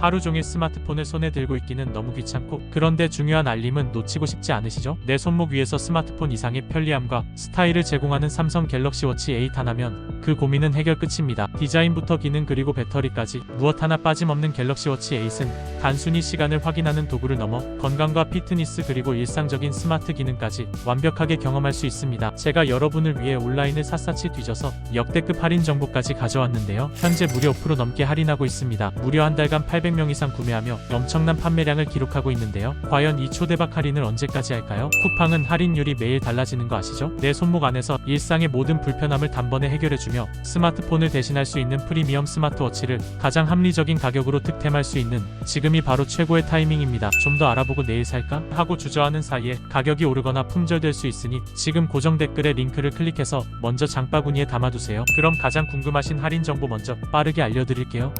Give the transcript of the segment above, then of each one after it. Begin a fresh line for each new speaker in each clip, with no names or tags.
하루 종일 스마트폰을 손에 들고 있기는 너무 귀찮고 그런데 중요한 알림은 놓치고 싶지 않으시죠? 내 손목 위에서 스마트폰 이상의 편리함과 스타일을 제공하는 삼성 갤럭시 워치 8 하나면 그 고민은 해결 끝입니다. 디자인부터 기능 그리고 배터리까지 무엇 하나 빠짐없는 갤럭시 워치 8은 단순히 시간을 확인하는 도구를 넘어 건강과 피트니스 그리고 일상적인 스마트 기능까지 완벽하게 경험할 수 있습니다. 제가 여러분을 위해 온라인을 샅샅이 뒤져서 역대급 할인 정보까지 가져왔는데요. 현재 무려 5% 넘게 할인하고 있습니다. 무려 한 달간 800명 이상 구매하며 엄청난 판매량을 기록하고 있는데요. 과연 이 초대박 할인을 언제까지 할까요? 쿠팡은 할인율이 매일 달라지는 거 아시죠? 내 손목 안에서 일상의 모든 불편함을 단번에 해결해주며 스마트폰을 대신할 수 있는 프리미엄 스마트워치를 가장 합리적인 가격으로 득템할 수 있는 지금이 바로 최고의 타이밍입니다. 좀 더 알아보고 내일 살까? 하고 주저하는 사이에 가격이 오르거나 품절될 수 있으니 지금 고정 댓글에 링크를 클릭해서 먼저 장바구니에 담아두세요. 그럼 가장 궁금하신 할인 정보 먼저 빠르게 알려드릴게요.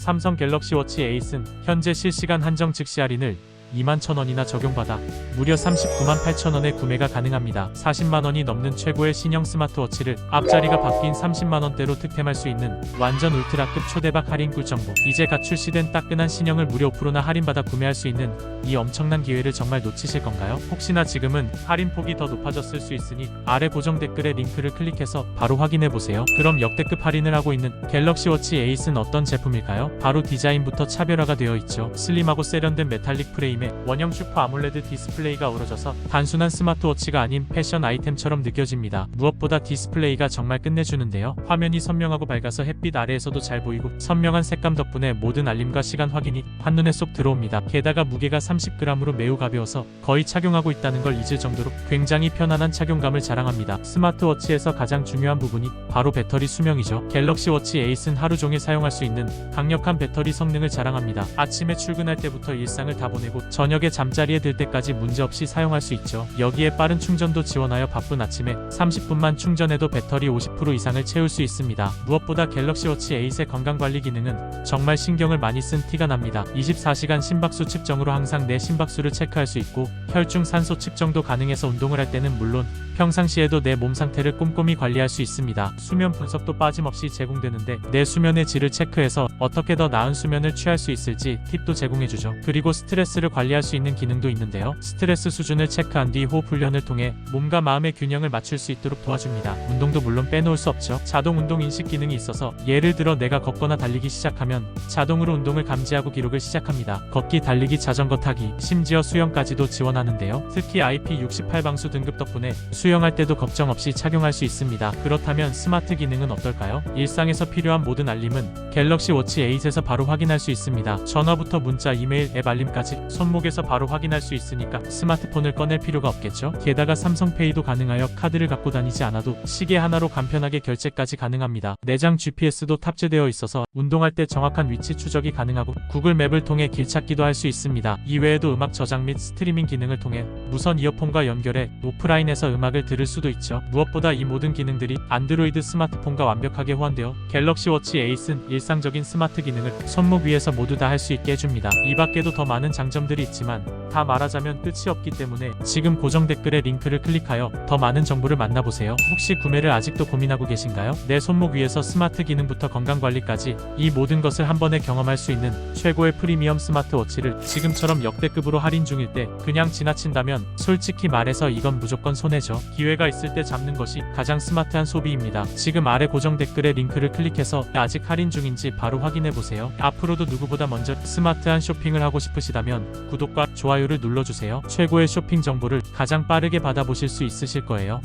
삼성 갤럭시 워치 에이스는 현재 실시간 한정 즉시 할인을 2만 1천원이나 적용받아 무려 39만 8천원에 구매가 가능합니다. 40만원이 넘는 최고의 신형 스마트워치를 앞자리가 바뀐 30만원대로 득템할 수 있는 완전 울트라급 초대박 할인 꿀 정보. 이제 갓 출시된 따끈한 신형을 무려 5%나 할인받아 구매할 수 있는 이 엄청난 기회를 정말 놓치실 건가요? 혹시나 지금은 할인 폭이 더 높아졌을 수 있으니 아래 고정 댓글에 링크를 클릭해서 바로 확인해 보세요. 그럼 역대급 할인을 하고 있는 갤럭시 워치 에이스는 어떤 제품일까요? 바로 디자인부터 차별화가 되어 있죠. 슬림하고 세련된 메탈릭 프레임 에 원형 슈퍼 아몰레드 디스플레이가 어우러져서 단순한 스마트워치가 아닌 패션 아이템처럼 느껴집니다. 무엇보다 디스플레이가 정말 끝내주는데요. 화면이 선명하고 밝아서 햇빛 아래에서도 잘 보이고 선명한 색감 덕분에 모든 알림과 시간 확인이 한눈에 쏙 들어옵니다. 게다가 무게가 30g으로 매우 가벼워서 거의 착용하고 있다는 걸 잊을 정도로 굉장히 편안한 착용감을 자랑합니다. 스마트워치에서 가장 중요한 부분이 바로 배터리 수명이죠. 갤럭시 워치 에이스는 하루 종일 사용할 수 있는 강력한 배터리 성능을 자랑합니다. 아침에 출근할 때부터 일상을 다 보내고 저녁에 잠자리에 들 때까지 문제없이 사용할 수 있죠. 여기에 빠른 충전도 지원하여 바쁜 아침에 30분만 충전해도 배터리 50% 이상을 채울 수 있습니다. 무엇보다 갤럭시 워치 8의 건강관리 기능은 정말 신경을 많이 쓴 티가 납니다. 24시간 심박수 측정으로 항상 내 심박수를 체크할 수 있고 혈중 산소 측정도 가능해서 운동을 할 때는 물론 평상시에도 내 몸 상태를 꼼꼼히 관리할 수 있습니다. 수면 분석도 빠짐없이 제공되는데 내 수면의 질을 체크해서 어떻게 더 나은 수면을 취할 수 있을지 팁도 제공해주죠. 그리고 스트레스를 관리할 수 있는 기능도 있는데요. 스트레스 수준을 체크한 뒤 호흡 훈련을 통해 몸과 마음의 균형을 맞출 수 있도록 도와줍니다. 운동도 물론 빼놓을 수 없죠. 자동 운동 인식 기능이 있어서 예를 들어 내가 걷거나 달리기 시작하면 자동으로 운동을 감지하고 기록을 시작합니다. 걷기, 달리기, 자전거 타기, 심지어 수영까지도 지원하는데요. 특히 IP68 방수 등급 덕분에 수영할 때도 걱정 없이 착용할 수 있습니다. 그렇다면 스마트 기능은 어떨까요? 일상에서 필요한 모든 알림은 갤럭시 워치 8에서 바로 확인할 수 있습니다. 전화부터 문자, 이메일, 앱 알림까지 손목에서 바로 확인할 수 있으니까 스마트폰을 꺼낼 필요가 없겠죠? 게다가 삼성페이도 가능하여 카드를 갖고 다니지 않아도 시계 하나로 간편하게 결제까지 가능합니다. 내장 GPS도 탑재되어 있어서 운동할 때 정확한 위치 추적이 가능하고 구글 맵을 통해 길 찾기도 할 수 있습니다. 이외에도 음악 저장 및 스트리밍 기능을 통해 무선 이어폰과 연결해 오프라인에서 음악을 들을 수도 있죠. 무엇보다 이 모든 기능들이 안드로이드 스마트폰과 완벽하게 호환되어 갤럭시 워치 에이스는 일상적인 스마트 기능을 손목 위에서 모두 다 할 수 있게 해줍니다. 이 밖에도 더 많은 장점들이 있지만 다 말하자면 끝이 없기 때문에 지금 고정 댓글에 링크를 클릭하여 더 많은 정보를 만나보세요. 혹시 구매를 아직도 고민하고 계신가요? 내 손목 위에서 스마트 기능부터 건강 관리까지 이 모든 것을 한 번에 경험할 수 있는 최고의 프리미엄 스마트워치를 지금처럼 역대급으로 할인 중일 때 그냥 지나친다면 솔직히 말해서 이건 무조건 손해죠. 기회가 있을 때 잡는 것이 가장 스마트한 소비입니다. 지금 아래 고정 댓글에 링크를 클릭해서 아직 할인 중인지 바로 확인해 보세요. 앞으로도 누구보다 먼저 스마트한 쇼핑을 하고 싶으시다면 구독과 좋아요를 눌러주세요. 최고의 쇼핑 정보를 가장 빠르게 받아보실 수 있으실 거예요.